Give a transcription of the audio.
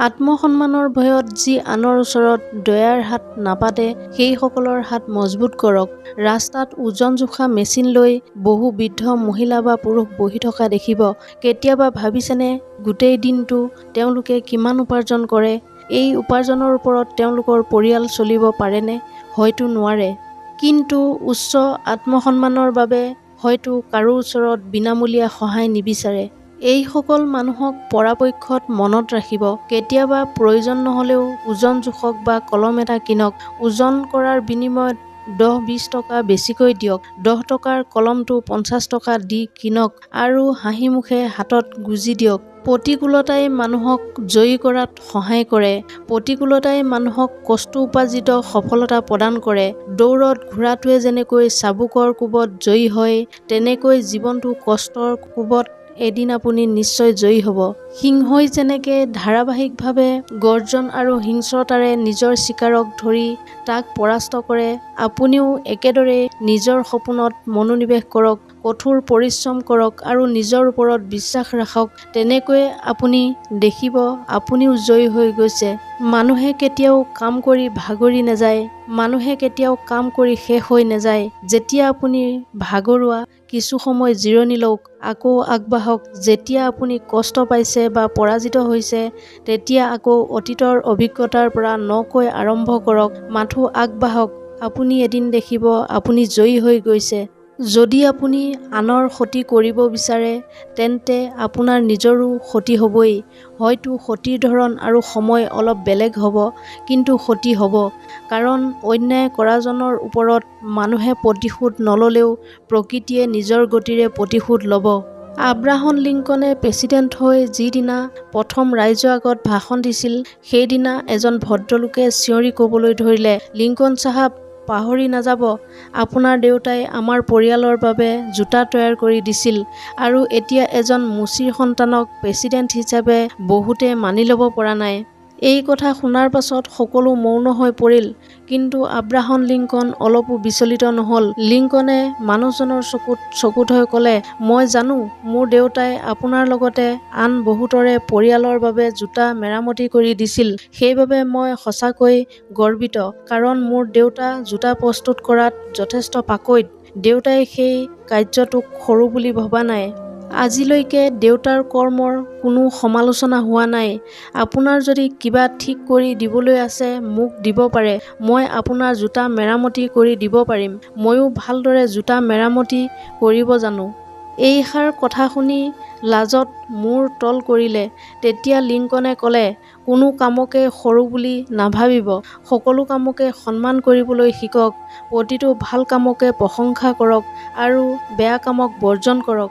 আত্মসন্মানৰ ভয়ত যি আনৰ ওচৰত দয়াৰ হাত নাপাতে সেইসকলৰ হাত মজবুত কৰক। ৰাস্তাত ওজন জোখা মেচিন লৈ বহু বৃদ্ধ মহিলা বা পুৰুষ বহি থকা দেখিব। কেতিয়াবা ভাবিছেনে গোটেই দিনটো তেওঁলোকে কিমান উপাৰ্জন কৰে? এই উপাৰ্জনৰ ওপৰত তেওঁলোকৰ পৰিয়াল চলিব পাৰেনে? হয়তো নোৱাৰে। কিন্তু উচ্চ আত্মসন্মানৰ বাবে হয়তো কাৰো ওচৰত বিনামূলীয়া সহায় নিবিচাৰে। এইসকল মানুহক পৰাপক্ষত মনত ৰাখিব। কেতিয়াবা প্ৰয়োজন নহ'লেও ওজন জোখক বা কলম এটা কিনক। ওজন কৰাৰ বিনিময়ত দহ বিছ টকা বেছিকৈ দিয়ক। দহ টকাৰ কলমটো পঞ্চাছ টকা দি কিনক আৰু হাঁহি মুখে হাতত গুজি দিয়ক। প্ৰতিকূলতাই মানুহক জয়ী কৰাত সহায় কৰে। প্ৰতিকূলতাই মানুহক কষ্ট উপাৰ্জিত সফলতা প্ৰদান কৰে। দৌৰত ঘোঁৰাটোৱে যেনেকৈ চাবুকৰ কোবত জয়ী হয় তেনেকৈ জীৱনটো কষ্টৰ কোবত এদিন আপুনি নিশ্চয় জয়ী হ'ব। সিংহই যেনেকৈ ধাৰাবাহিকভাৱে গৰ্জন আৰু হিংস্ৰতাৰে নিজৰ চিকাৰক ধৰি তাক পৰাস্ত কৰে আপুনিও একেদৰে নিজৰ সপোনত মনোনিৱেশ কৰক কঠোৰ পৰিশ্ৰম কৰক আৰু নিজৰ ওপৰত বিশ্বাস ৰাখক তেনেকৈয়ে আপুনি দেখিব আপুনিও জয়ী হৈ গৈছে। মানুহে কেতিয়াও কাম কৰি ভাগৰি নাযায় মানুহে কেতিয়াও কাম কৰি শেষ হৈ নাযায়। যেতিয়া আপুনি ভাগৰুৱা কিছু সময় জিৰণি লওক আকৌ আগবাঢ়ক যেতিয়া আপুনি কষ্ট পাইছে বা পৰাজিত হৈছে তেতিয়া আকৌ অতীতৰ অভিজ্ঞতাৰ পৰা নকৈ আৰম্ভ কৰক মাথো আগবাঢ়ক আপুনি এদিন দেখিব আপুনি জয়ী হৈ গৈছে। যদি আপুনি আনৰ ক্ষতি কৰিব বিচাৰে তেন্তে আপোনাৰ নিজৰো ক্ষতি হ'বই। হয়তো ক্ষতিৰ ধৰণ আৰু সময় অলপ বেলেগ হ'ব কিন্তু ক্ষতি হ'ব। কাৰণ অন্যায় কৰাজনৰ ওপৰত মানুহে প্ৰতিশোধ নল'লেও প্ৰকৃতিয়ে নিজৰ গতিৰে প্ৰতিশোধ ল'ব। আব্ৰাহম লিংকনে প্ৰেছিডেণ্ট হৈ যিদিনা প্ৰথম ৰাইজৰ আগত ভাষণ দিছিল সেইদিনা এজন ভদ্ৰলোকে চিঞৰি ক'বলৈ ধৰিলে লিংকন চাহাব পাহৰি নাযাব। আপোনাৰ দেউতাই আমাৰ পৰিয়ালৰ বাবে জোতা তৈয়াৰ কৰি দিছিল আৰু এতিয়া এজন মুচিৰ সন্তানক প্ৰেছিডেণ্ট হিচাপে বহুতে মানি ল'ব পৰা নাই। এই কথা শুনাৰ পাছত সকলো মৌন হৈ পৰিল। কিন্তু আব্ৰাহম লিংকন অলপো বিচলিত নহ'ল। লিংকনে মানুহজনৰ চকুত চকুত হৈ ক'লে মই জানো মোৰ দেউতাই আপোনাৰ লগতে আন বহুতৰে পৰিয়ালৰ বাবে জোতা মেৰামতি কৰি দিছিল। সেইবাবে মই সঁচাকৈ গৰ্বিত কাৰণ মোৰ দেউতা জোতা প্ৰস্তুত কৰাত যথেষ্ট পাকৈত। দেউতাই সেই কাৰ্যটোক সৰু বুলি ভবা নাই। আজিলৈকে দেউতাৰ কৰ্মৰ কোনো সমালোচনা হোৱা নাই। আপোনাৰ যদি কিবা ঠিক কৰি দিবলৈ আছে মোক দিব পাৰে। মই আপোনাৰ জোতা মেৰামতি কৰি দিব পাৰিম। ময়ো ভালদৰে জোতা মেৰামতি কৰিব জানো। এইষাৰ কথা শুনি লাজত মূৰ তল কৰিলে। তেতিয়া লিংকনে ক'লে কোনো কামকে সৰু বুলি নাভাবিব। সকলো কামকে সন্মান কৰিবলৈ শিকক। প্ৰতিটো ভাল কামকে প্ৰশংসা কৰক আৰু বেয়া কামক বৰ্জন কৰক।